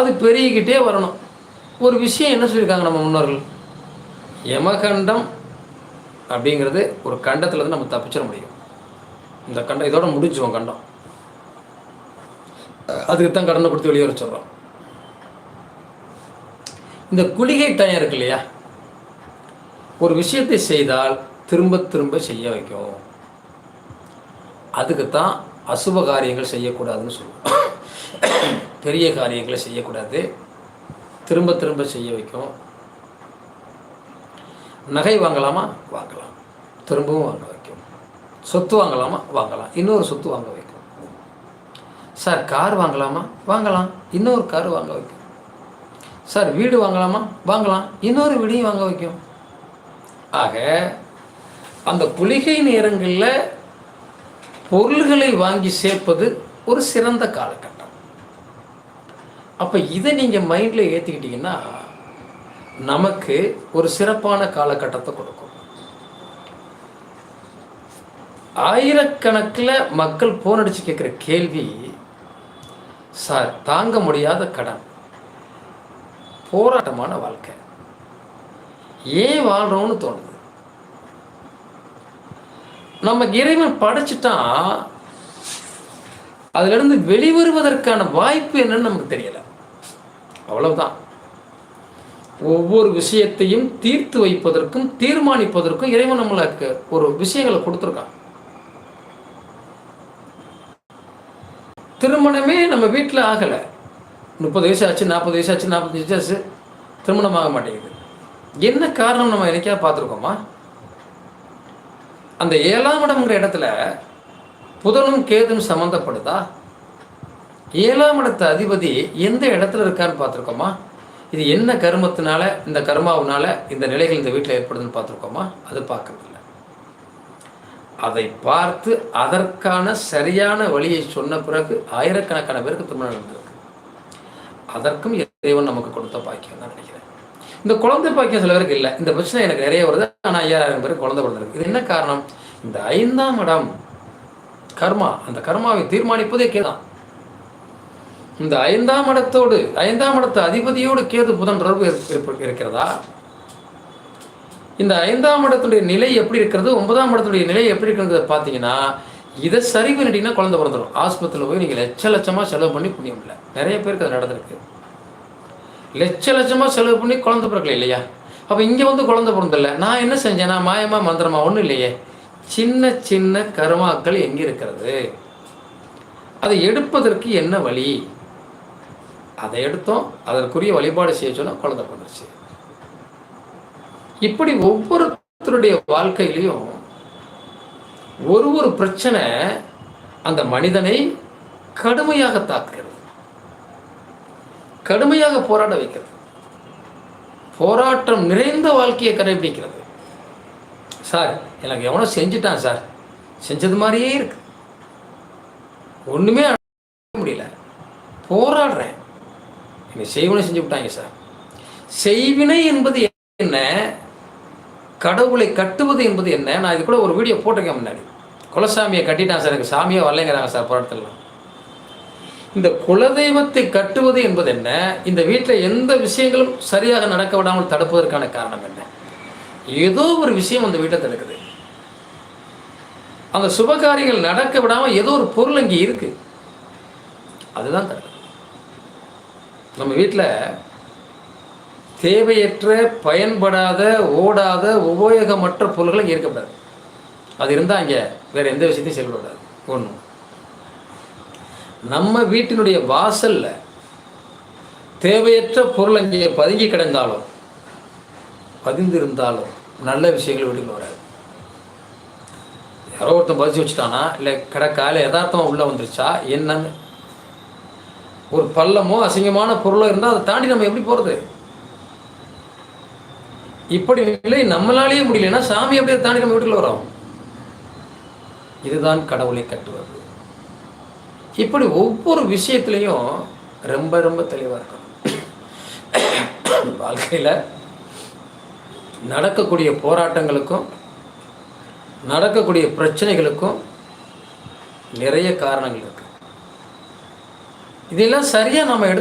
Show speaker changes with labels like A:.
A: அது பெருகிக்கிட்டே வரணும். ஒரு விஷயம் என்ன சொல்லியிருக்காங்க நம்ம முன்னோர்கள்? யமகண்டம் அப்படிங்கிறது ஒரு கண்டத்துல இருந்து நம்ம தப்பிச்சிட முடியும். இந்த கண்டம் இதோட முடிஞ்சுவோம் கண்டம். அதுக்கு தான் கடனை கொடுத்து வெளியே வச்சிடுறோம் இந்த குளிகை டயம் இருக்கு இல்லையா? ஒரு விஷயத்தை செய்தால் திரும்ப திரும்ப செய்ய வைக்கும். அதுக்கு தான் அசுப காரியங்கள் செய்யக்கூடாதுன்னு சொல்லுவோம் பெரிய காரியங்களை செய்யக்கூடாது. திரும்ப திரும்ப செய்ய வைக்கும். நகை வாங்கலாமா? வாங்கலாம். திரும்பவும் வாங்க வைக்கும். சொத்து வாங்கலாமா? வாங்கலாம். இன்னொரு சொத்து வாங்க வைக்கும். சார் கார் வாங்கலாமா? வாங்கலாம். இன்னொரு கார் வாங்க வைக்கும். சார் வீடு வாங்கலாமா? வாங்கலாம். இன்னொரு வீடையும் வாங்க வைக்கும். ஆக அந்த குளிகை நேரங்களில் பொருள்களை வாங்கி சேர்ப்பது ஒரு சிறந்த காலகட்டம். அப்போ இதை நீங்கள் மைண்டில் ஏற்றிக்கிட்டீங்கன்னா நமக்கு ஒரு சிறப்பான காலகட்டத்தை கொடுக்கும். ஆயிரக்கணக்கில் மக்கள் போன் அடித்து கேட்குற கேள்வி சார் தாங்க முடியாத கடன். போராட்டமான வாழ்க்கை. ஏன் வாழ்கிறோம்னு தோணுது? நம்ம இறைவன் படைச்சிட்டான் அதிலிருந்து வெளிவருவதற்கான வாய்ப்பு என்னன்னு நமக்கு தெரியல. அவ்வளவுதான். ஒவ்வொரு விஷயத்தையும் தீர்த்து வைப்பதற்கும் தீர்மானிப்பதற்கும் இறைவன் நம்மளுக்கு ஒரு விஷயங்களை கொடுத்துருக்கான். திருமணமே நம்ம வீட்டில் ஆகலை. முப்பது வயசு ஆச்சு நாற்பது வயசு ஆச்சு நாற்பத்தஞ்சு வயசு ஆச்சு திருமணம் ஆக மாட்டேங்குது. என்ன காரணம் நம்ம என்னைக்கா பார்த்துருக்கோமா? அந்த ஏழாம் இடம்ங்கிற இடத்துல புதனும் கேதும் சம்மந்தப்படுதா ஏழாம் இடத்த அதிபதி எந்த இடத்துல இருக்கான்னு பார்த்துருக்கோமா? இது என்ன கர்மத்தினால இந்த கர்மாவினால இந்த நிலைகள் இந்த வீட்டில் ஏற்படுதுன்னு பார்த்துருக்கோமா? அது பார்க்கறதில்ல அதை பார்த்து அதற்கான சரியான வழியை சொன்ன பிறகு ஆயிரக்கணக்கான பேருக்கு திருமணம் நடந்திருக்கு. அதற்கும் இறைவன் நமக்கு கொடுத்த பாக்கியம் தான் நினைக்கிறேன். இந்த குழந்தை பாக்கியம் சில பேருக்கு இல்லை. இந்த பிரச்சனை எனக்கு நிறைய வருது. ஆனால் ஐயாயிரம் பேருக்கு குழந்தை பிறந்திருக்கு. இது என்ன காரணம்? இந்த ஐந்தாம் இடம் கர்மா. அந்த கர்மாவை தீர்மானிப்பதே கேதான் இந்த ஐந்தாம் இடத்தோடு ஐந்தாம் இடத்த அதிபதியோடு கேது புதன் தொடர்பு இருக்கிறதா? இந்த ஐந்தாம் இடத்துடைய நிலை எப்படி இருக்கிறது? ஒன்பதாம் இடத்துடைய நிலை எப்படி இருக்கிறது பார்த்தீங்கன்னா இதை சரி பண்ணிட்டீங்கன்னா குழந்தை பிறந்துடும் ஆஸ்பத்திரியில் போய் நீங்கள் லட்ச லட்சமாக செலவு பண்ணி புண்ணியம் இல்லை. நிறைய பேருக்கு அது நடந்திருக்கு. லட்ச லட்சமாக செலவு பண்ணி குழந்தை பிறக்கல இல்லையா? அப்போ இங்கே வந்து குழந்தை பிறந்தில்ல நான் என்ன செஞ்சேன் நான் மாயமா மந்திரமா ஒன்றும் இல்லையே. சின்ன சின்ன கருமாக்கள் எங்கே இருக்கிறது? அதை எடுப்பதற்கு என்ன வழி? அதை எடுத்தோம் அதற்குரிய வழிபாடு செய்ய சொன்னா குழந்தை பிறந்துருச்சு. இப்படி ஒவ்வொருத்தருடைய வாழ்க்கையிலையும் ஒரு ஒரு பிரச்சனை அந்த மனிதனை கடுமையாக தாக்குகிறது. கடுமையாக போராட வைக்கிறது. போராட்டம் நிறைந்த வாழ்க்கையை கடைபிடிக்கிறது. சார் எனக்கு எவனோ செஞ்சுட்டான் சார். செஞ்சது மாதிரியே இருக்கு. ஒண்ணுமே முடியல. போராடுறேன். என்னை செய்வினை செஞ்சு விட்டாங்க சார். செய்வினை என்பது என்ன? கடவுளை கட்டுவது என்பது என்ன? நான் இது கூட ஒரு வீடியோ போட்டிருக்கேன் முன்னாடி. குலசாமியை கட்டிட்டான் சார் எனக்கு சாமியே வரலைங்கிறாங்க சார் போராட்டத்தில் இந்த குலதெய்வத்தை கட்டுவது என்பது என்ன? இந்த வீட்டில் எந்த விஷயங்களும் சரியாக நடக்க விடாமல் தடுப்பதற்கான காரணம் என்ன? ஏதோ ஒரு விஷயம் அந்த வீட்டை தடுக்குது. அந்த சுபகாரியங்கள் நடக்க விடாமல் ஏதோ ஒரு பொருள் அங்கே இருக்குது அதுதான் தடுக்குது. நம்ம வீட்டில் தேவையற்ற பயன்படாத ஓடாத உபயோகமற்ற பொருள்கள் இங்கே இருக்கக்கூடாது அது இருந்தால் அங்கே வேறு எந்த விஷயத்தையும் செயல்படாது. ஒன்றும் நம்ம வீட்டினுடைய வாசலில் தேவையற்ற பொருள் அங்கே பதுங்கி கிடந்தாலும் பதிந்திருந்தாலும் நல்ல விஷயங்கள் வீட்டுக்கு வராது. யாரோ ஒருத்தன் பதிச்சு வச்சுட்டானா இல்லை கிடக்கால யதார்த்தமாக உள்ளே வந்துருச்சா என்னன்னு ஒரு பள்ளமோ அசிங்கமான பொருளோ இருந்தால் அதை தாண்டி நம்ம எப்படி போகிறது இப்படி நிலை நம்மளாலேயே முடியலன்னா சாமி அப்படியே தாண்டி நம்ம வீட்டில் வரோம்? இதுதான் கடவுளை கட்டுவது. இப்படி ஒவ்வொரு விஷயத்துலையும் ரொம்ப ரொம்ப தெளிவாக இருக்கணும். வாழ்க்கையில் நடக்கக்கூடிய போராட்டங்களுக்கும் நடக்கக்கூடிய பிரச்சனைகளுக்கும் நிறைய காரணங்கள் இருக்குது இதெல்லாம் சரியாக நம்ம எடு